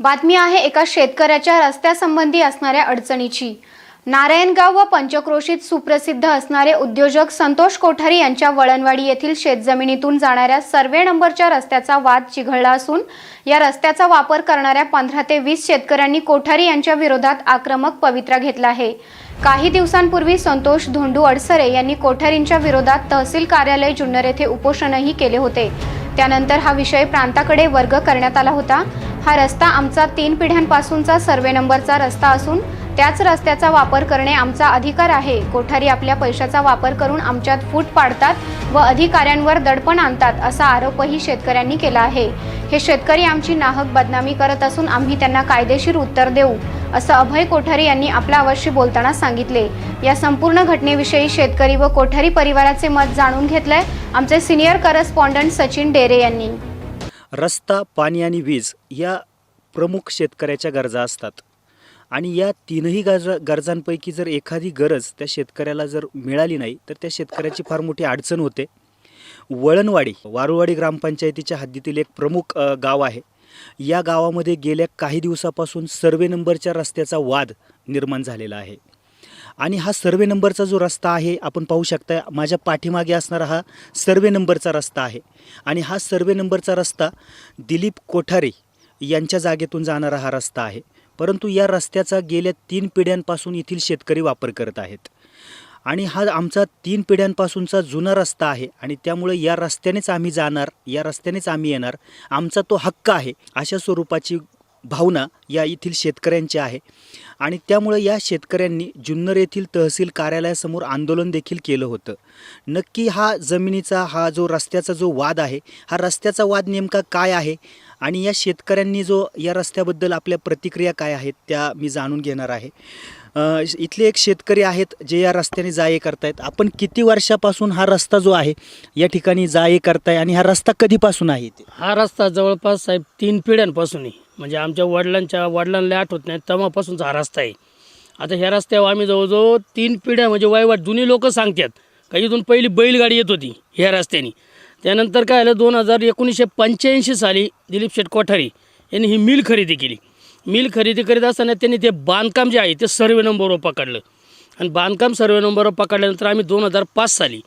बातमी आहे एका शेतकऱ्याच्या रस्त्यासंबंधी असणाऱ्या अडचणीची. नारायणगाव व पंचक्रोशीत सुप्रसिद्ध असणारे उद्योजक संतोष कोठारी यांच्या वळणवाडी येथील शेतजमिनीतून जाणाऱ्या सर्वे नंबरच्या रस्त्याचा वाद चिघळला असून या रस्त्याचा वापर करणाऱ्या पंधरा ते वीस शेतकऱ्यांनी कोठारी यांच्या विरोधात आक्रमक पवित्रा घेतला आहे. काही दिवसांपूर्वी संतोष धोंडू अडसरे यांनी कोठारींच्या विरोधात तहसील कार्यालय जुन्नर येथे उपोषणही केले होते. त्यानंतर हा विषय प्रांताकडे वर्ग करण्यात आला होता. हा रस्ता आमचा तीन पिढ्यांपासूनचा सर्वे नंबरचा रस्ता असून त्याच रस्त्याचा वापर करणे आमचा अधिकार आहे. कोठारी आपल्या पैशाचा वापर करून आमच्यात फूट पाडतात व अधिकाऱ्यांवर दडपण आणतात असा आरोपही शेतकऱ्यांनी केला आहे. हे शेतकरी आमची नाहक बदनामी करत असून आम्ही त्यांना कायदेशीर उत्तर देऊ. असं अभय कोठारी यांनी आपल्या आवाशी बोलताना सांगितले. या संपूर्ण घटनेविषयी शेतकरी व कोठारी परिवाराचे मत जाणून घेतलंय आमचे सिनियर करस्पॉन्डंट सचिन डेरे यांनी. रस्ता पाणी आणि वीज या प्रमुख शेतकऱ्याच्या गरजा असतात. आणि या तीनही गरजा गरजांपैकी जर एखादी गरज त्या शेतकऱ्याला जर मिळाली नाही तर त्या शेतकऱ्याची फार मोठी अडचण होते. वळणवाडी वारुवाडी ग्रामपंचायतीच्या हद्दीतील एक प्रमुख गाव आहे. या गावामध्ये गेल्या काही दिवसापासून सर्वे नंबरच्या रस्त्याचा वाद निर्माण झालेला आहे. आणि हा सर्वे नंबरचा जो रस्ता आहे आपण पाहू शकता माझ्या पाठीमागे असणारा हा सर्वे नंबरचा रस्ता आहे. आणि हा सर्वे नंबरचा रस्ता दिलीप कोठारे यांच्या जागेतून जाणारा हा रस्ता आहे. परंतु या रस्त्याचा गेल्या तीन पिढ्यांपासून येथील शेतकरी वापर करत आहेत. आणि हा आमचा तीन पिढ्यांपासूनचा जुना रस्ता आहे आणि त्यामुळे या रस्त्यानेच आम्ही जाणार या रस्त्यानेच आम्ही येणार. आमचा तो हक्क आहे अशा स्वरूपाची भावना या येथील शेतकऱ्यांची आहे. आणि त्यामुळे या शेतकऱ्यांनी जुन्नर येथील तहसील कार्यालयासमोर आंदोलन देखील केलं होतं. नक्की हा जमिनीचा हा जो रस्त्याचा जो वाद आहे हा रस्त्याचा वाद नेमका काय आहे आणि या शेतकऱ्यांनी जो या रस्त्याबद्दल आपल्या प्रतिक्रिया काय आहेत त्या मी जाणून घेणार आहे. इथले एक शेतकरी आहेत जे या रस्त्याने जा ये करतायत. आपण किती वर्षापासून हा रस्ता जो आहे या ठिकाणी जा ये करताय आणि हा रस्ता कधीपासून आहे ते हा रस्ता जवळपास साहेब तीन पिढ्यांपासून आहे म्हणजे आमच्या वडिलांच्या वडिलांना आठवत नाही तेव्हापासूनचा हा रस्ता आहे. आता ह्या रस्त्यावर आम्ही जवळजवळ तीन पिढ्या म्हणजे वयवाट जुनी लोक सांगतात. का इथून पहिली बैलगाडी येत होती ह्या रस्त्याने. त्यानंतर काय झालं दोन हजार एकोणीसशे पंच्याऐंशी साली दिलीप शेठ कोठारी यांनी ही मिल खरेदी केली. मिल खरेदी करीत असताना त्यांनी ते बांधकाम जे आहे ते सर्वे नंबरवर पकडलं. आणि बांधकाम सर्वे नंबरवर पकडल्यानंतर आम्ही दोन हजार पाच साली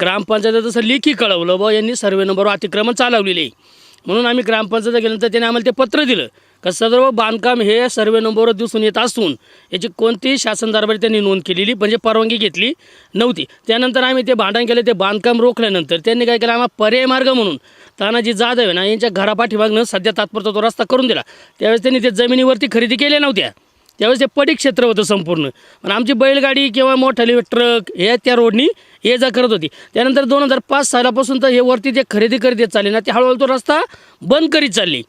ग्रामपंचायत तसं लेखी कळवलं व यांनी सर्वे नंबरवर अतिक्रमण चालवलेले. आहे म्हणून आम्ही ग्रामपंचायत गेल्यानंतर त्यांनी आम्हाला ते पत्र दिलं. का सर्व बांधकाम हे सर्वे नंबरवर दिसून येत असून याची कोणतीही शासन दरबारी त्यांनी नोंद केलेली म्हणजे परवानगी घेतली नव्हती. त्यानंतर आम्ही ते भांडण केलं ते बांधकाम रोखल्यानंतर त्यांनी काय केलं आम्हाला पर्याय मार्ग म्हणून तानाजी जाधव आहे ना यांच्या घरापाठीमागनं सध्या तात्पुरता तो रस्ता करून दिला. त्यावेळेस त्यांनी ते जमिनीवरती खरेदी केल्या नव्हत्या. त्यावेळेस ते पडी क्षेत्र होतं संपूर्ण. पण आमची बैलगाडी किंवा मोठाली ट्रक हे त्या रोडनी ये जा करत होती. त्यानंतर दोन हजार पाच सालापासून तर हे वरती जे खरेदी करीत येत चालले ना ते हळूहळू तो रस्ता बंद करीत चालली.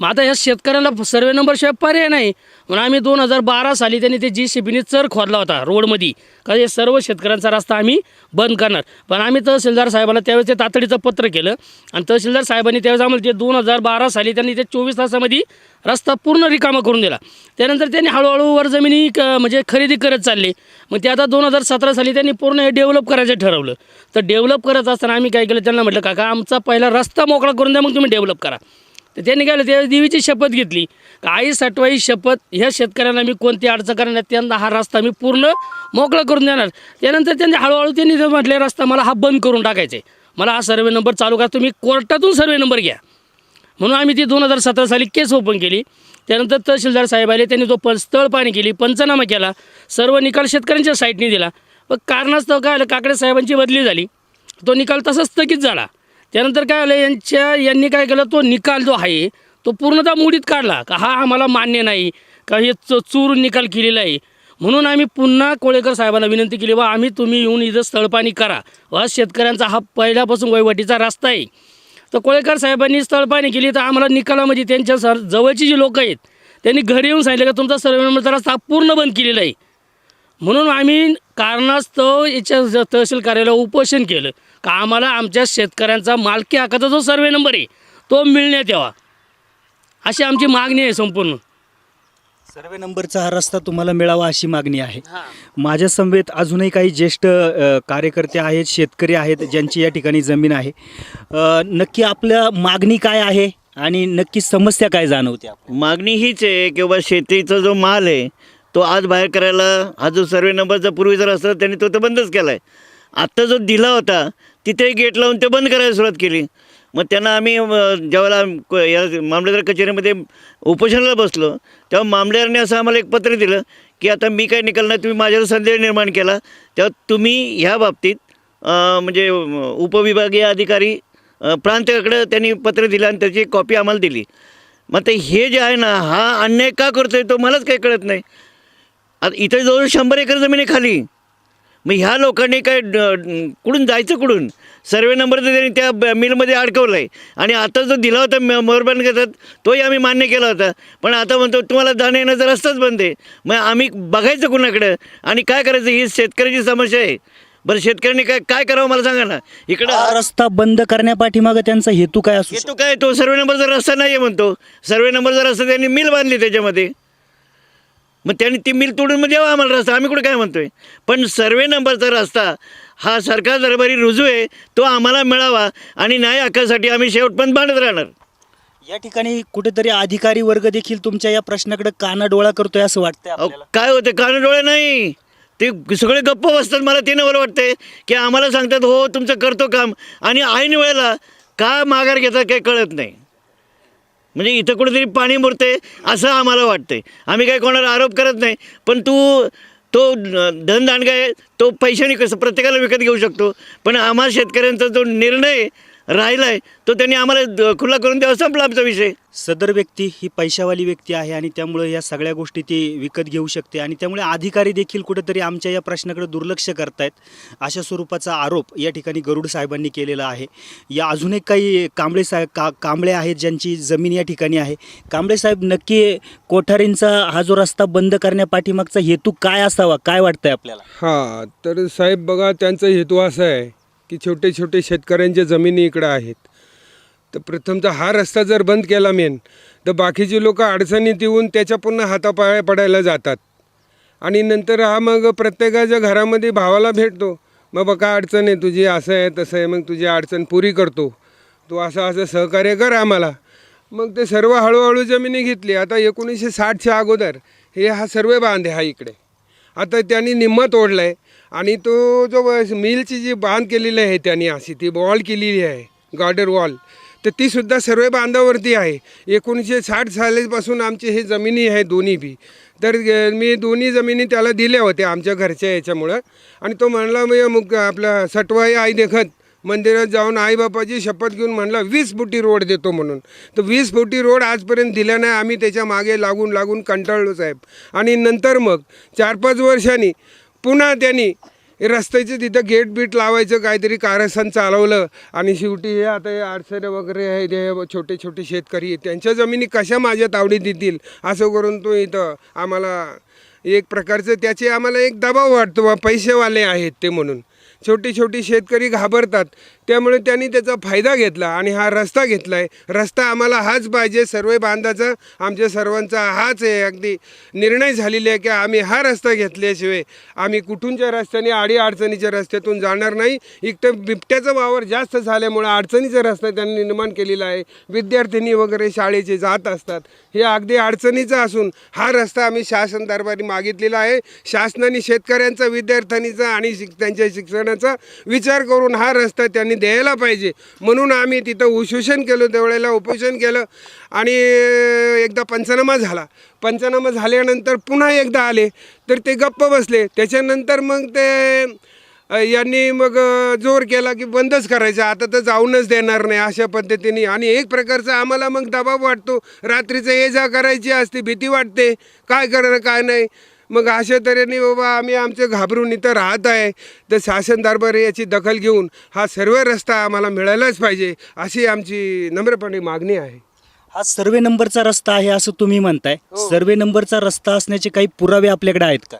मग आता ह्या शेतकऱ्याला सर्वे नंबरशिवाय पर्याय नाही. म्हणून आम्ही दोन हजार बारा साली त्यांनी ते जी सी बीने चर खोदला होता रोडमध्ये. का हे सर्व शेतकऱ्यांचा रस्ता आम्ही बंद करणार. पण आम्ही तहसीलदार साहेबाला त्यावेळेस ते तातडीचं पत्र केलं. आणि तहसीलदार साहेबांनी त्यावेळेस आम्हाला ते दोन हजार बारा साली त्यांनी ते चोवीस तासामध्ये रस्ता पूर्ण रिकामा करून दिला. त्यानंतर त्यांनी हळूहळू वर जमिनी क म्हणजे खरेदी करत चालले. मग ते आता दोन हजार सतरा साली त्यांनी पूर्ण हे डेव्हलप करायचं ठरवलं. तर डेव्हलप करत असताना आम्ही काय केलं? त्यांना म्हटलं काका आमचा पहिला रस्ता मोकळा करून द्या मग तुम्ही डेव्हलप करा. तर त्यांनी काय केलं? त्या देवीची शपथ घेतली. का आई साठवाई शपथ ह्या शेतकऱ्यांना मी कोणती अडचण करणार त्यांना हा रस्ता मी पूर्ण मोकळा करून देणार. त्यानंतर त्यांनी हळूहळू त्यांनी म्हटले रस्ता मला हा बंद करून टाकायचा आहे मला हा सर्वे नंबर चालू करा तुम्ही कोर्टातून सर्वे नंबर घ्या. म्हणून आम्ही ती दोन हजार सतरा साली केस ओपन केली. त्यानंतर तहसीलदार साहेब आले त्यांनी तो पण स्थळ पाणी केली पंचनामा केला सर्व निकाल शेतकऱ्यांच्या साईटने दिला. पण कारणास्तव काय आलं काकडे साहेबांची बदली झाली. तो निकाल तसाच स्थगित झाला. त्यानंतर काय आलं यांच्या यांनी काय केलं तो निकाल जो आहे तो पूर्णतः मोडीत काढला का हा आम्हाला मान्य नाही का हे च चूर निकाल केलेला आहे. म्हणून आम्ही पुन्हा कोळेकर साहेबांना विनंती केली वा आम्ही तुम्ही येऊन इथं स्थळपाणी करा. वा शेतकऱ्यांचा हा पहिल्यापासून वहिवटीचा रस्ता आहे. तर कोळेकर साहेबांनी स्थळपाणी केली तर आम्हाला निकालामध्ये त्यांच्या सर जवळची जी लोकं आहेत त्यांनी घरी येऊन सांगितलं का तुमचा सर्वे नंबरचा रस्ता पूर्ण बंद केलेला आहे. म्हणून आम्ही कारणास्तव याच्या ज- तहसील कार्यालयाला उपोषण केलं. का आम्हाला आमच्या शेतकऱ्यांचा मालकी हक्काचा जो सर्वे नंबर आहे तो मिळण्यात यावा. अशी आमची मागणी आहे संपूर्ण. सर्वे नंबरचा हा रस्ता तुम्हाला मिळावा अशी मागणी आहे. माझ्या समवेत अजूनही काही ज्येष्ठ कार्यकर्ते आहेत शेतकरी आहेत ज्यांची या ठिकाणी जमीन आहे. नक्की आपल्या मागणी काय आहे आणि नक्की समस्या काय जाणवते? मागणी हीच आहे की बाबा शेतीचा जो माल आहे तो आज बाहेर करायला हा जो सर्वे नंबरचा पूर्वी जर असता त्यांनी तो तर बंदच केला आहे आत्ता जो दिला होता तिथेही गेट लावून ते बंद करायला सुरुवात केली. मग त्यांना आम्ही ज्यावेळेला क- या मामलेदार कचेरीमध्ये उपोषणाला बसलो तेव्हा मामलेदारांनी असं आम्हाला एक पत्र दिलं की आता मी काय निकाल नाही तुम्ही माझ्यावर संदेह निर्माण केला तेव्हा तुम्ही ह्या बाबतीत म्हणजे उपविभागीय अधिकारी प्रांताकडं त्यांनी पत्र दिलं आणि त्याची कॉपी आम्हाला दिली. मग ते हे जे आहे ना हा अन्याय का करतोय तो मलाच काही कळत नाही. आता इथं जवळ शंभर एकर जमीन आहे खाली. मग ह्या लोकांनी काय कुठून जायचं कुठून? सर्वे नंबर तर त्यांनी त्या मिलमध्ये अडकवला आहे आणि आता जो दिला होता म- मोरबन घेतात तोही आम्ही मान्य केला होता. पण आता म्हणतो तुम्हाला जाणं येण्याचा रस्ताच बंद आहे मग आम्ही बघायचं कुणाकडं? आणि काय करायचं? ही शेतकऱ्याची समस्या आहे. बरं शेतकऱ्यांनी काय काय करावं मला सांगा ना. इकडं रस्ता बंद करण्यापाठीमागं त्यांचा हेतू काय असू येतो काय? तो सर्वे नंबरचा रस्ता नाही आहे म्हणतो. सर्वे नंबरचा रस्ता त्यांनी मिल बांधली त्याच्यामध्ये. मग त्यांनी ती मिल तोडून मग द्यावा आम्हाला रस्ता. आम्ही कुठे काय म्हणतोय? पण सर्वे नंबरचा रस्ता हा सरकार दरबारी रुजू आहे तो आम्हाला मिळावा आणि न्याय हक्कासाठी आम्ही शेवटपर्यंत भांडत राहणार. या ठिकाणी कुठेतरी अधिकारी वर्ग देखील तुमच्या या प्रश्नाकडे कानाडोळा करतोय असं वाटतंय अहो, आपल्याला. काय होतं? कानडोळे नाही. ते सगळे गप्प बसतात. मला ते नवल वाटतंय की आम्हाला सांगतात हो तुमचं करतो काम. आणि ऐन वेळेला का माघार घेतात काही कळत नाही. म्हणजे इथं कुठेतरी पाणी मुरते असं आम्हाला वाटते आम्ही काय कोणाला आरोप करत नाही पण तू तो धनदांडगा आहे तो पैशाने कसं प्रत्येकाला विकत घेऊ शकतो. पण आम्हा शेतकऱ्यांचा जो निर्णय राहिला आहे तो त्यांनी आम्हाला द- खुला करून द्यावा संपला आमचा विषय. सदर व्यक्ती ही पैशावाली व्यक्ती आहे आणि त्यामुळे या सगळ्या गोष्टी ती विकत घेऊ शकते आणि त्यामुळे अधिकारी देखील कुठेतरी आमच्या या प्रश्नाकडे दुर्लक्ष करतायत अशा स्वरूपाचा आरोप या ठिकाणी गरुड साहेबांनी केलेला आहे. या अजून एक काही कांबळे साहेब का कांबळे आहेत ज्यांची जमीन या ठिकाणी आहे. कांबळे साहेब नक्की कोठारींचा हा जो रस्ता बंद करण्यापाठीमागचा हेतू काय असावा? काय वाटतंय आपल्याला? हां तर साहेब बघा त्यांचा हेतू असा आहे की छोटे छोटे शेतकऱ्यांच्या जमिनी इकडं आहेत. तर प्रथमतः हा रस्ता जर बंद केला मेन तर बाकीची लोक अडचणीत येऊन त्याच्या पुन्हा हातापाया पडायला जातात. आणि नंतर हा मग प्रत्येकाच्या घरामध्ये भावाला भेटतो. मग काय अडचण आहे तुझी असं आहे तसं आहे मग तुझी अडचण पुरी करतो. तू असं असं सहकार्य कर आम्हाला. मग ते सर्व हळूहळू जमिनी घेतली. आता एकोणीसशे साठच्या अगोदर हे हा सर्व बांध आहे हा इकडे. आता त्यांनी निम्मत ओढलं आहे आणि तो जो मिलची जी बांध केलेली आहे त्यांनी अशी ती वॉल केलेली आहे गार्डर वॉल तर ती सुद्धा सर्व बांधावरती आहे. एकोणीसशे साठ सालीपासून आमची हे जमिनी आहे दोन्ही बी. तर मी दोन्ही जमिनी त्याला दिल्या होत्या आमच्या घरच्या याच्यामुळं. आणि तो म्हणला मी मुक आपला सटवाई आई देखत मंदिरात जाऊन आईबापाची शपथ घेऊन म्हणला वीस फुटी रोड देतो म्हणून. तर वीस फुटी रोड आजपर्यंत दिला नाही. आम्ही त्याच्यामागे लागून लागून कंटाळलो साहेब. आणि नंतर मग चार पाच वर्षांनी पुन्हा त्यांनी रस्त्याचे तिथं गेट बीट लावायचं काहीतरी कारस्थान चालवलं. आणि शेवटी हे आता हे आडसरे वगैरे आहे ते छोटे छोटे शेतकरी त्यांच्या जमिनी कशा माझ्या तावडीत देतील? असं करून तो इथं आम्हाला एक प्रकारचं त्याचे आम्हाला एक दबाव वाटतो बा पैसेवाले आहेत ते म्हणून. छोटी छोटी शेतकरी घाबरतात. त्यामुळे त्यांनी त्याचा फायदा घेतला आणि हा रस्ता घेतला आहे रस्ता आम्हाला हाच पाहिजे. सर्व बांधाचा आमच्या सर्वांचा हाच आहे. अगदी निर्णय झालेला आहे की आम्ही हा रस्ता घेतल्याशिवाय आम्ही कुठूनच्या रस्त्याने आडी अडचणीच्या रस्त्यातून जाणार नाही. एक तर बिबट्याचा वावर जास्त झाल्यामुळं अडचणीचा रस्ता त्यांनी निर्माण केलेला आहे. विद्यार्थिनी वगैरे शाळेचे जात असतात. हे अगदी अडचणीचं असून हा रस्ता आम्ही शासन दरबारी मागितलेला आहे. शासनाने शेतकऱ्यांचा विद्यार्थ्यांचा आणि शिक त्यांच्या शिक्षणाचा विचार करून हा रस्ता त्यांनी द्यायला पाहिजे. म्हणून आम्ही तिथं उशोषण केलं त्यावेळेला उपोषण केलं आणि एकदा पंचनामा झाला. पंचनामा झाल्यानंतर पुन्हा एकदा आले. तर ते गप्प बसले. त्याच्यानंतर मग ते यांनी मग जोर केला की बंदच करायचं. आता तर जाऊनच देणार नाही अशा पद्धतीने. आणि एक प्रकारचा आम्हाला मग दबाव वाटतो. रात्रीचं ये जा करायची असते भीती वाटते. काय करणं काय नाही. मग अशा तऱ्हेने बाबा आम्ही आमचे घाबरून इथं राहत आहे. तर शासन दरबारी याची दखल घेऊन हा सर्व रस्ता आम्हाला मिळायलाच पाहिजे अशी आमची नम्रपणे मागणी आहे. हा सर्वे नंबरचा रस्ता आहे असं तुम्ही म्हणताय. सर्वे नंबरचा रस्ता असण्याचे काही पुरावे आपल्याकडे आहेत का?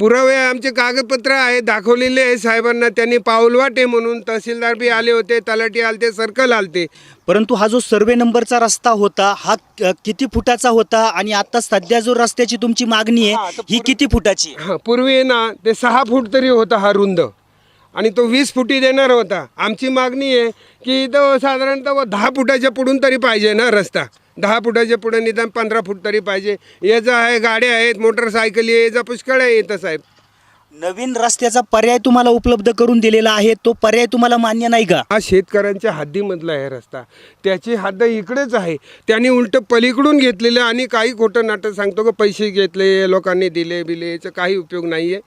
पुरावे आमचे कागदपत्र आहे दाखवलेले आहे साहेबांना. त्यांनी पाऊलवाटे म्हणून तहसीलदार बी आले होते तलाठी आलते सर्कल आलते. परंतु हा जो सर्वे नंबरचा रस्ता होता हा क- किती फुटाचा होता आणि आता सध्या जो रस्त्याची तुमची मागणी आहे ही किती फुटाची आहे? हां पूर्वी ना ते सहा फूट तरी होता हा रुंद. आणि तो वीस फुटी देणार होता. आमची मागणी आहे की इथं साधारणतः दहा फुटाच्या पुढून तरी पाहिजे ना रस्ता. दहा फुटाच्या पुढे निदान पंधरा फूट तरी पाहिजे. याचं आहे गाड्या आहेत मोटरसायकली आहे याचा पुष्कळ आहे इथं साहेब. नवीन रस्त्याचा पर्याय तुम्हाला उपलब्ध करून दिलेला आहे तो पर्याय तुम्हाला मान्य नाही का? हा शेतकऱ्यांच्या हद्दीमधला आहे रस्ता. त्याची हद्द इकडेच आहे. त्यांनी उलट पलीकडून घेतलेलं आणि काही खोटं नाटक सांगतो का पैसे घेतले लोकांनी दिले बिले याचा काही उपयोग नाही आहे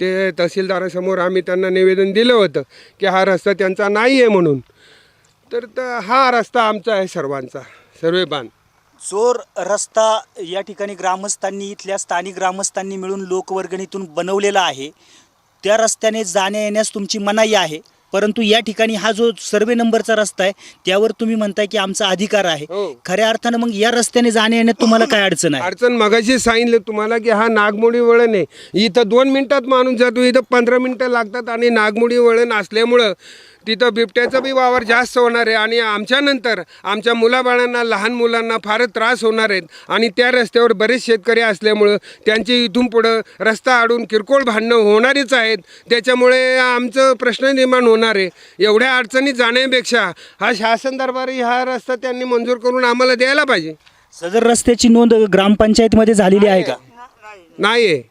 ते तहसीलदारासमोर आम्ही त्यांना निवेदन दिलं होतं की हा रस्ता त्यांचा नाही आहे म्हणून. तर त- हा रस्ता आमचा आहे सर्वांचा. सर्वे बांध. जो रस्ता या ठिकाणी ग्रामस्थांनी इथल्या स्थानिक ग्रामस्थांनी मिळून लोकवर्गणीतून बनवलेला आहे. त्या रस्त्याने जाण्या येण्यास तुमची मनाई आहे. परंतु या ठिकाणी हा जो सर्वे नंबरचा रस्ता आहे त्यावर तुम्ही म्हणताय की आमचा अधिकार आहे. हो. खऱ्या अर्थानं मग या रस्त्याने जाण्या येण्यात तुम्हाला काय अडचण आहे? अडचण मगाशी सांगितलं तुम्हाला की हा नागमोडी वळण आहे. इथं दोन मिनिटात माणूस जातो इथं पंधरा मिनिटं लागतात आणि नागमोडी वळण असल्यामुळं तिथं बिबट्याचा बी वावर जास्त होणार आहे आणि आमच्यानंतर आमच्या मुलाबाळांना लहान मुलांना फारच त्रास होणार आहेत आणि त्या रस्त्यावर बरेच शेतकरी असल्यामुळं त्यांची इथून पुढं रस्ता अडून किरकोळ भांडणं होणारीच आहेत. त्याच्यामुळे आमचं प्रश्न निर्माण होणार आहे. एवढ्या अडचणीत जाण्यापेक्षा हा शासन दरबारी हा रस्ता त्यांनी मंजूर करून आम्हाला द्यायला पाहिजे. सदर रस्त्याची नोंद ग्रामपंचायतमध्ये झालेली आहे का? नाही आहे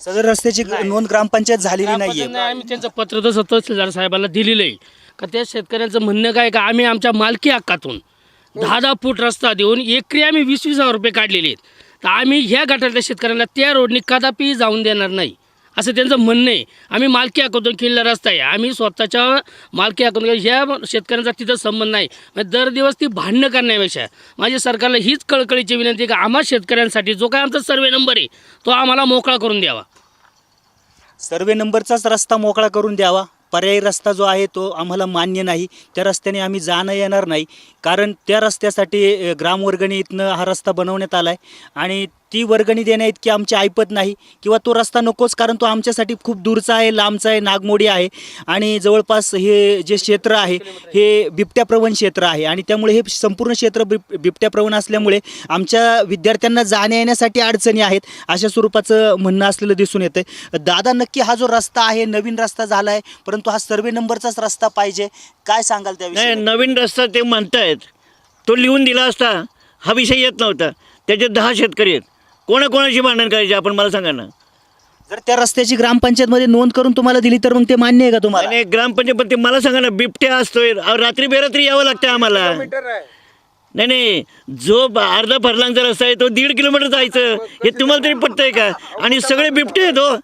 सदर रस्त्याची नोंद ग्रामपंचायत झालेली नाहीये. नाही, आम्ही त्यांचं पत्र तसं तहसीलदार साहेबांना दिलेलं आहे. का त्या शेतकऱ्यांचं म्हणणं काय का? आम्ही आमच्या मालकी हक्कातून दहा दहा फूट रस्ता देऊन एकरी आम्ही वीस वीस हजार रुपये काढलेले आहेत. तर आम्ही ह्या गटातल्या शेतकऱ्यांना त्या रोडनी कदापि जाऊन देणार नाही. असं त्यांचं म्हणणं आहे. आम्ही मालकी हक्कातून केलेला रस्ता आहे. आम्ही स्वतःच्या मालकी हक्कातून ह्या शेतकऱ्यांचा तिथं संबंध नाही. म्हणजे दर दिवस ती भांडणं करण्यापेक्षा माझी सरकारला हीच कळकळीची विनंती आहे की आम्हा शेतकऱ्यांसाठी जो काय आमचा सर्वे नंबर आहे तो आम्हाला मोकळा करून द्यावा. सर्वे नंबरचाच रस्ता मोकळा करून द्यावा. पर्यायी रस्ता जो आहे तो आम्हाला मान्य नाही. त्या रस्त्याने आम्ही जाणं येणार नाही. कारण त्या रस्त्यासाठी ग्रामवर्गणी इथनं हा रस्ता बनवण्यात आला आहे आणि ती वर्गणी देण्याइतकी आमची ऐपत नाही. किंवा तो रस्ता नकोच कारण तो आमच्यासाठी खूप दूरचा आहे लांबचा आहे नागमोडी आहे. आणि जवळपास हे जे क्षेत्र आहे हे बिबट्याप्रवण क्षेत्र आहे. आणि त्यामुळे हे संपूर्ण क्षेत्र बिब बिबट्याप्रवण असल्यामुळे आमच्या विद्यार्थ्यांना जाण्या येण्यासाठी अडचणी आहेत अशा स्वरूपाचं म्हणणं असलेलं दिसून येतं दादा नक्की हा जो रस्ता आहे नवीन रस्ता झाला आहे परंतु हा सर्वे नंबरचाच रस्ता पाहिजे. काय सांगाल त्या त्याविषयी नवीन रस्ता ते म्हणतायत. तो लिहून दिला असता हा विषय येत नव्हता. त्याचे दहा शेतकरी आहेत. कोणाकोणाशी भांडण करायचे? आपण मला सांगा ना. जर त्या रस्त्याची ग्रामपंचायतमध्ये नोंद करून तुम्हाला दिली तर मग ते मान्य आहे का तुम्हाला? आणि ग्रामपंचायत पण ते मला सांगा ना बिबट्या असतोय. अहो, रात्री बेरात्री यावं लागतं आम्हाला. नाही नाही जो ब- अर्धा फरलांगचा रस्ता आहे तो दीड किलोमीटर जायचं. हे तुम्हाला तरी पटतंय का? आणि सगळे बिबटे आहेत हो.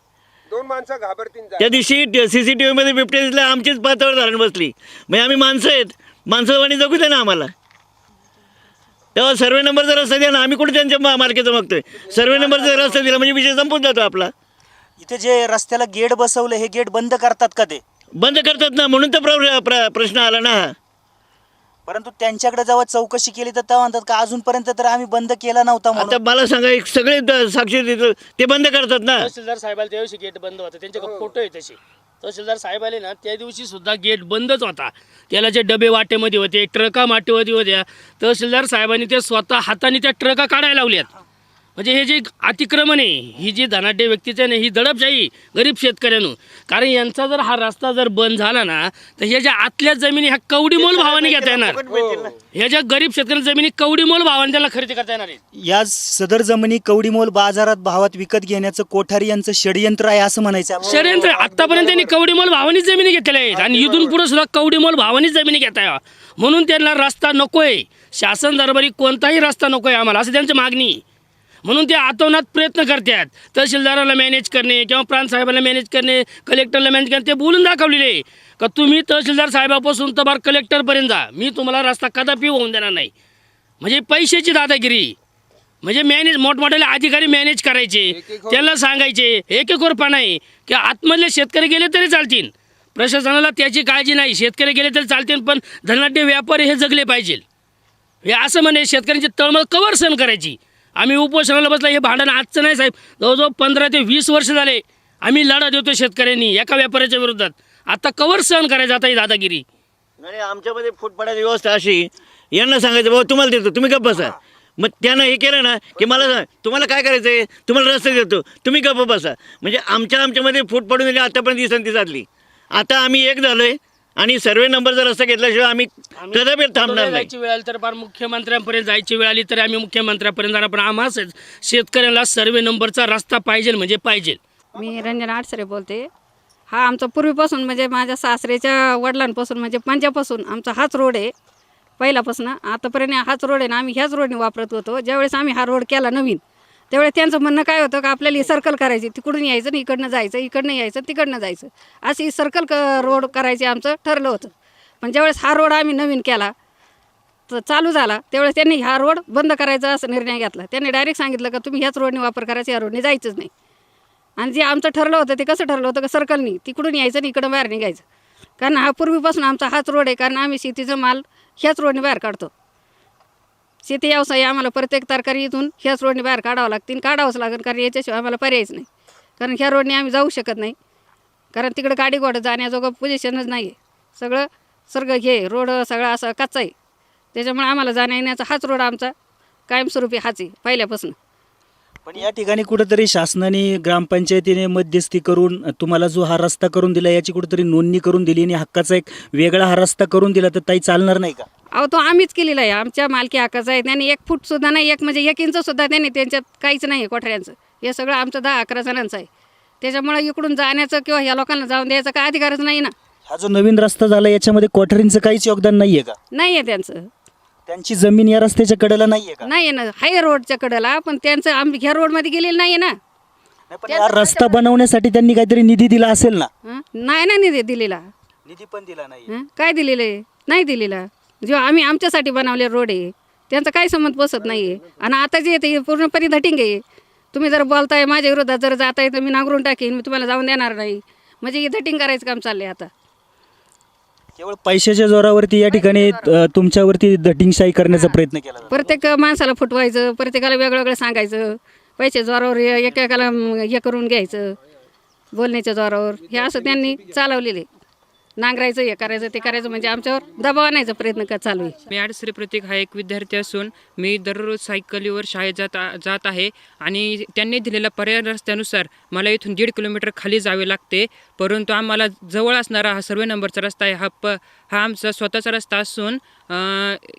दोन माणसं घाबरतीन त्या दिवशी सी सी टी व्हीमध्ये बिबटे दिसले आमचीच पातावर धारण बसली. म्हणजे आम्ही माणसं आहेत. माणसावाणी जगू दे ना आम्हाला. तेव्हा सर्वे नंबरचा रस्ता द्या ना आम्ही कुठे त्यांच्या मा- मालकीचं मागतोय? सर्वे नंबरचा रस्ता दिला म्हणजे विषय संपून जातो आपला. इथे जे रस्त्याला गेट बसवलं हे गेट बंद करतात का ते? बंद करतात ना म्हणून तर प्र- प्र- प्रश्न आला ना. हा. परंतु त्यांच्याकडे जेव्हा चौकशी केली तर तेव्हा म्हणतात का अजूनपर्यंत तर आम्ही बंद केला नव्हता आता म्हणून मला सांगा एक सगळे द- साक्षी देतो ते बंद करतात ना? तहसीलदार साहेबाला त्या दिवशी गेट बंद होता त्यांच्याकडे फोटो आहे तसे. तहसीलदार साहेब आले ना त्या दिवशी सुद्धा गेट बंदच होता. त्याला जे डबे वाटेमध्ये होते ट्रका माटेमध्ये होत्या तहसीलदार साहेबांनी ते स्वतः हाताने त्या ट्रका काढायला लावल्यात. म्हणजे हे जे अतिक्रमण आहे ही जी धनाढ्य व्यक्तीचं आहे ना ही दडपशाही गरीब शेतकऱ्यांनो. कारण यांचा जर हा रस्ता जर बंद झाला ना तर ह्या ज्या आतल्या जमिनी ह्या कवडीमोल भावाने घेता येणार. ह्या ज्या गरीब शेतकऱ्यांच्या जमिनी कवडीमोल भावाने त्याला खरेदी करता येणार आहे. या सदर जमिनी कवडीमोल बाजारात भावात विकत घेण्याचं कोठारी यांचं षडयंत्र आहे असं म्हणायचं आहे. षडयंत्र आतापर्यंत त्यांनी कवडीमोल भावानीच जमिनी घेतलेल्या आहेत. आणि इथून पुढे सुद्धा कवडीमोल भावानीच जमिनी घेत आहे म्हणून त्यांना रस्ता नकोय. शासन दरबारी कोणताही रस्ता नकोय आम्हाला. असं त्यांची मागणी आहे. म्हणून ते आतोनात प्रयत्न करतात. तहसीलदाराला मॅनेज करणे किंवा प्रांत साहेबाला मॅनेज करणे कलेक्टरला मॅनेज करणे ते बोलून दाखवलेले का तुम्ही तहसीलदार साहेबापासून तर बार कलेक्टरपर्यंत जा. मी तुम्हाला रस्ता कदापि होऊन देणार नाही. म्हणजे पैशाची दादागिरी. म्हणजे मॅनेज मोठमोठ्याले अधिकारी मॅनेज करायचे. त्यांना सांगायचे एक एक आहे. की आतमधले शेतकरी गेले तरी चालतील. प्रशासनाला त्याची काळजी नाही. शेतकरी गेले तरी चालतील पण धनाढ्य व्यापारी हे जगले पाहिजे. हे असं म्हणे शेतकऱ्यांची तळमळ कवर सहन करायची. आम्ही उपोषणाला बसला हे भांडण आजचं नाही साहेब. जवळजवळ पंधरा ते वीस वर्ष झाले आम्ही लढा देतो शेतकऱ्यांनी एका व्यापाऱ्याच्या विरोधात. आता कवर सहन करायचं आता ही दादागिरी. नाही आमच्यामध्ये फूट पडायची व्यवस्था अशी यांना सांगायचं बाबा तुम्हाला देतो तुम्ही गप्प बसा. मग त्यानं हे केलं ना की मला सांग तुम्हाला काय करायचं आहे तुम्हाला रस्ते देतो तुम्ही गप्प बसा. म्हणजे आमच्या आमच्यामध्ये फूट पडून दिली आतापर्यंत ही संधी साधली आता आम्ही एक झालो आहे आणि सर्वे नंबरचा रस्ता घेतल्याशिवाय आम्ही कदापि थांबणार नाही. जायची वेळ आली तर फार मुख्यमंत्र्यांपर्यंत जायची वेळ आली तर आम्ही मुख्यमंत्र्यांपर्यंत जाणार पण आम्हाला शेतकऱ्याला सर्वे नंबरचा रस्ता पाहिजे म्हणजे पाहिजे. मी रंजना आडसरे बोलते. हा आमचा पूर्वीपासून म्हणजे माझ्या सासरेच्या वडिलांपासून म्हणजे पंजापासून आमचा हाच रोड आहे. पहिल्यापासून आतापर्यंत हाच रोड आहे ना आम्ही ह्याच रोडने वापरत होतो. ज्यावेळेस आम्ही हा रोड केला नवीन त्यावेळेस त्यांचं म्हणणं काय होतं का आपल्याला ही सर्कल करायची. तिकडून यायचं आणि इकडनं जायचं इकडनं यायचं तिकडनं जायचं. अशी सर्कल क रोड करायची आमचं ठरलं होतं. पण ज्यावेळेस हा रोड आम्ही नवीन केला तर चालू झाला त्यावेळेस त्यांनी हा रोड बंद करायचा असा निर्णय घेतला. त्यांनी डायरेक्ट सांगितलं का तुम्ही ह्याच रोडने वापर करायचा या रोडने जायचंच नाही. आणि जे आमचं ठरलं होतं ते कसं ठरलं होतं का सर्कलनी तिकडून यायचं आणि इकडं बाहेर निघायचं. कारण हा पूर्वीपासून आमचा हाच रोड आहे. कारण आम्ही शेतीचा माल ह्याच रोडने बाहेर काढतो. शेती व्यवसाय आम्हाला प्रत्येक तरकारी इथून ह्याच रोडने बाहेर काढावं लागतील. काढावंच लागेल कारण याच्याशिवाय आम्हाला पर्यायच नाही. कारण ह्या रोडने आम्ही जाऊ शकत नाही. कारण तिकडं गाडी घोडं जाण्याजोगं पोझिशनच नाही आहे सगळं सर्ग हे रोड सगळं असं कच्चा आहे. त्याच्यामुळे आम्हाला जाण्या येण्याचा हाच रोड आमचा कायमस्वरूपी हाच आहे पहिल्यापासून. पण या ठिकाणी कुठंतरी शासनाने ग्रामपंचायतीने मध्यस्थी करून तुम्हाला जो हा रस्ता करून दिला याची कुठंतरी नोंदणी करून दिली आणि हक्काचा एक वेगळा हा रस्ता करून दिला तर ताई चालणार नाही का? अहो तो आम्हीच केलेला आहे. आमच्या मालकी हक्काचा आहे. त्यांनी एक फूट सुद्धा नाही एक म्हणजे एक इंच सुद्धा त्यांनी त्यांच्यात काहीच नाही आहे कोठऱ्यांचं. हे सगळं आमचं दहा अकरा जणांचं आहे. त्याच्यामुळे इकडून जाण्याचं किंवा ह्या लोकांना जाऊन द्यायचं काय अधिकारच नाही ना. हा जो नवीन रस्ता झाला याच्यामध्ये कोठारींचं काहीच योगदान नाहीये का? नाही आहे त्यांचं. त्यांची जमीन या रस्त्याच्या कडेला नाहीये का? नाही आहे ना. हाय रोडच्या कडेला पण त्यांचं आम्ही ह्या रोडमध्ये गेलेलं नाही आहे ना. नाही, पण हा रस्ता बनवण्यासाठी त्यांनी काहीतरी निधी दिला असेल ना? हं? नाही ना निधी दिलेला. निधी पण दिला नाही हं? काय दिलेलं आहे? नाही दिलेला. जो आम्ही आमच्यासाठी बनवले रोड आहे त्यांचा काही संबंध बसत नाही आहे आणि आता जे येते पूर्णपणे धटिंग आहे तुम्ही जर बोलताय माझ्या विरोधात जर जाताय तर मी नांगरून टाकेन मी तुम्हाला जाऊन देणार नाही. म्हणजे हे धटिंग करायचं काम चाललंय आता. केवळ पैशाच्या जोरावरती या ठिकाणी अ, तुमच्यावरती दटिंगशाही करण्याचा प्रयत्न केला जातो. प्रत्येक माणसाला फुटवायचं प्रत्येकाला वेगळं वेगळं सांगायचं. पैसे जोरावर एकेकाला हे करून घ्यायचं बोलण्याच्या जोरावर. हे असं त्यांनी चालवलेले नांगरायचं हे करायचं ते करायचं म्हणजे आमच्यावर दबाव आणायचा प्रयत्न का चालू आहे. मी आडसरे प्रतीक हा एक विद्यार्थी असून मी दररोज सायकलीवर शाळेत जात जात आहे आणि त्यांनी दिलेल्या पर्याय रस्त्यानुसार मला इथून दीड किलोमीटर खाली जावे लागते. परंतु आम्हाला जवळ असणारा हा सर्वे नंबरचा रस्ता आहे. हा प हा आमचा स्वतःचा रस्ता असून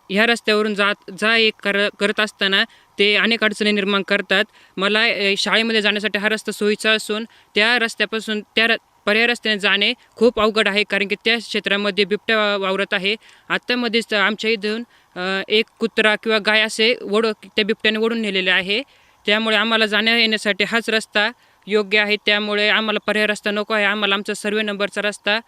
ह्या रस्त्यावरून जात जा एक कर करत असताना ते अनेक अडचणी निर्माण करतात. मला शाळेमध्ये जाण्यासाठी हा रस्ता सोयीचा असून त्या रस्त्यापासून त्या र पर्याय रस्त्याने जाणे खूप अवघड आहे कारण की त्या क्षेत्रामध्ये बिबट्या वावरत आहे. आत्तामध्येच आमच्या इथून एक कुत्रा किंवा गाय असे ओढ त्या बिबट्याने ओढून नेलेले आहे. त्यामुळे आम्हाला जाण्या येण्यासाठी हाच रस्ता योग्य आहे. त्यामुळे आम्हाला पर्याय रस्ता नको आहे. आम्हाला आमचा सर्वे नंबरचा रस्ता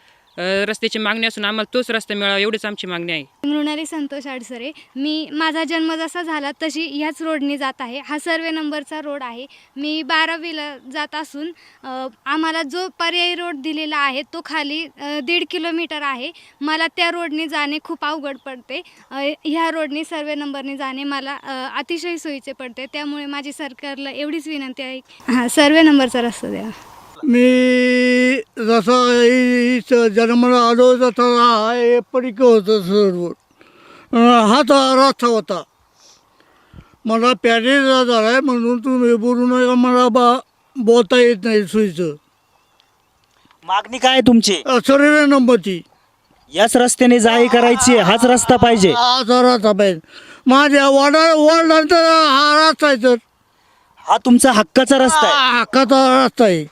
रस्त्याची मागणी असून आम्हाला तोच रस्ता मिळावा एवढीच आमची मागणी आहे. मृणाली संतोष आडसरे मी माझा जन्म जसा झाला तशी ह्याच रोडने जात आहे. हा सर्वे नंबरचा रोड आहे. मी बारावीला जात असून आम्हाला जो पर्यायी रोड दिलेला आहे तो खाली दीड किलोमीटर आहे. मला त्या रोडने जाणे खूप अवघड पडते. ह्या रोडने सर्वे नंबरने जाणे मला अतिशय सोयीचे पडते. त्यामुळे माझी सरकारला एवढीच विनंती आहे. हा सर्वे नंबरचा रस्ता द्या. मी जसा इथं जन्माला आलो तसा हा पडिक होतं सर्व हाच रस्ता होता. मला पॅरेज झाला आहे म्हणून तुम्ही बोलू नका मला बा बोलता येत नाही सुईचं. मागणी काय आहे तुमची? सर्वे नंबरची. याच रस्त्याने जाई करायची आहे, हाच रस्ता पाहिजे. हा रस्ता पाहिजे. माझ्या वडा वडिलांचा हा रस्ता आहे तर हा तुमचा हक्काचा रस्ता आहे. हा हक्काचा रस्ता आहे.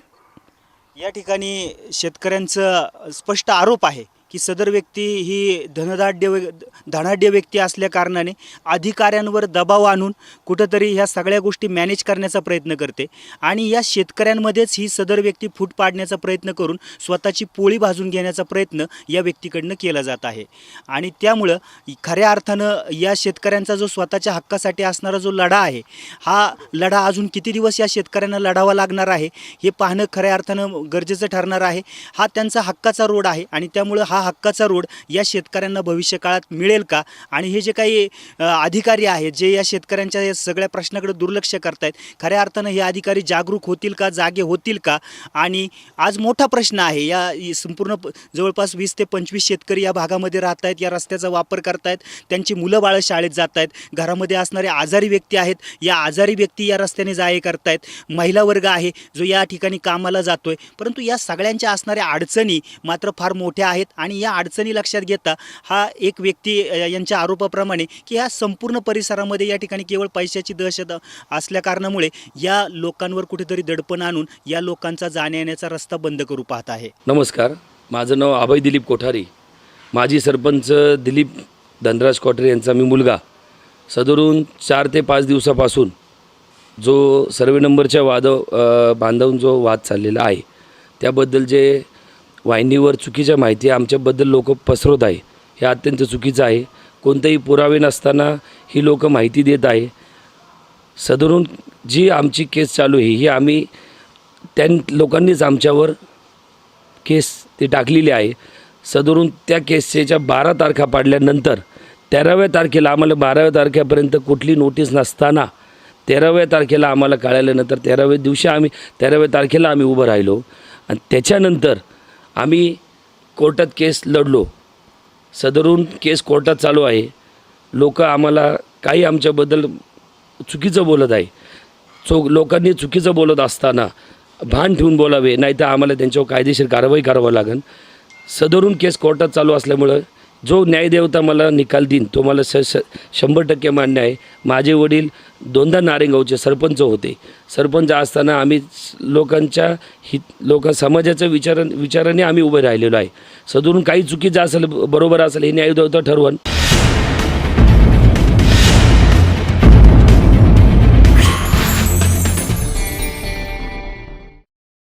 या ठिकाणी शेतकऱ्यांचं स्पष्ट आरोप आहे. की सदर व्यक्ती ही धनदाढ्य व्य- धनाढ्य व्यक्ती असल्या कारणाने अधिकाऱ्यांवर दबाव आणून कुठंतरी ह्या सगळ्या गोष्टी मॅनेज करण्याचा प्रयत्न करते. आणि या शेतकऱ्यांमध्येच ही सदर व्यक्ती फूट पाडण्याचा प्रयत्न करून स्वतःची पोळी भाजून घेण्याचा प्रयत्न या व्यक्तीकडनं केला जात आहे. आणि त्यामुळं खऱ्या अर्थानं या शेतकऱ्यांचा जो स्वतःच्या हक्कासाठी असणारा जो लढा आहे हा लढा अजून किती दिवस या शेतकऱ्यांना लढावा लागणार आहे हे पाहणं खऱ्या अर्थानं गरजेचं ठरणार आहे. हा त्यांचा हक्काचा रोड आहे आणि त्यामुळं हा हा हक्काचा रोड या शेतकऱ्यांना भविष्य काळात मिळेल का? आणि हे जे काही अधिकारी आहेत जे या शेतकऱ्यांच्या या सगळ्या प्रश्नाकडे दुर्लक्ष करतायत खऱ्या अर्थानं हे अधिकारी जागरूक होतील का जागे होतील का? आणि आज मोठा प्रश्न आहे या संपूर्ण जवळपास वीस ते पंचवीस शेतकरी या भागामध्ये राहत आहेत या रस्त्याचा वापर करतायत त्यांची मुलं बाळं शाळेत जात आहेत घरामध्ये असणारे आजारी व्यक्ती आहेत या आजारी व्यक्ती या रस्त्याने जाये करतायत महिला वर्ग आहे जो या ठिकाणी कामाला जातोय परंतु या सगळ्यांच्या असणाऱ्या अडचणी मात्र फार मोठ्या आहेत आणि आणि या अडचणी लक्षात घेता हा एक व्यक्ती यांच्या आरोपाप्रमाणे की ह्या संपूर्ण परिसरामध्ये या ठिकाणी केवळ पैशाची दहशत असल्या कारणामुळे या लोकांवर कुठेतरी दडपण आणून या लोकांचा जाण्या येण्याचा रस्ता बंद करू पाहत आहे. नमस्कार. माझं नाव अभय दिलीप कोठारी. माजी सरपंच दिलीप धनराज कोठारी यांचा मी मुलगा. सदरून चार ते पाच दिवसापासून जो सर्वे नंबरच्या वाद बांधवून जो वाद चाललेला आहे त्याबद्दल जे वाहिनीवर चुकीच्या माहिती आमच्याबद्दल लोक पसरवत आहे. हे अत्यंत चुकीचं आहे. कोणतेही पुरावे नसताना ही लोक माहिती देत आहे. सदरून जी आमची केस चालू आहे ही आम्ही त्या लोकांनीच आमच्यावर केस ते टाकलेली आहे. सदरून त्या केसच्या बारा तारखा पाडल्यानंतर तेराव्या तारखेला आम्हाला बाराव्या तारखेपर्यंत कुठली नोटीस नसताना तेराव्या तारखेला आम्हाला कळाल्यानंतर तेराव्या दिवशी आम्ही तेराव्या तारखेला आम्ही उभं राहिलो. आणि त्याच्यानंतर आम्ही कोर्टात केस लढलो. सदरून केस कोर्टात चालू आहे. लोक आम्हाला काही आमच्याबद्दल चुकीचं बोलत आहे. चो लोकांनी चुकीचं बोलत असताना भान ठेवून बोलावे नाही तर आम्हाला त्यांच्यावर कायदेशीर कारवाई करावं लागेल. सदरून केस कोर्टात चालू असल्यामुळं जो न्यायदेवता मला निकाल देईन तो मला स श शंभर टक्के मान्य आहे. माझे वडील दोनदा नारेगावचे सरपंच होते. सरपंच असताना आम्ही लोकांच्या हित लोक समाजाच्या विचार विचाराने आम्ही उभे राहिलेलो आहे. सदरून काही चुकीचं असेल बरोबर असेल हे न्यायदेवता ठरवण.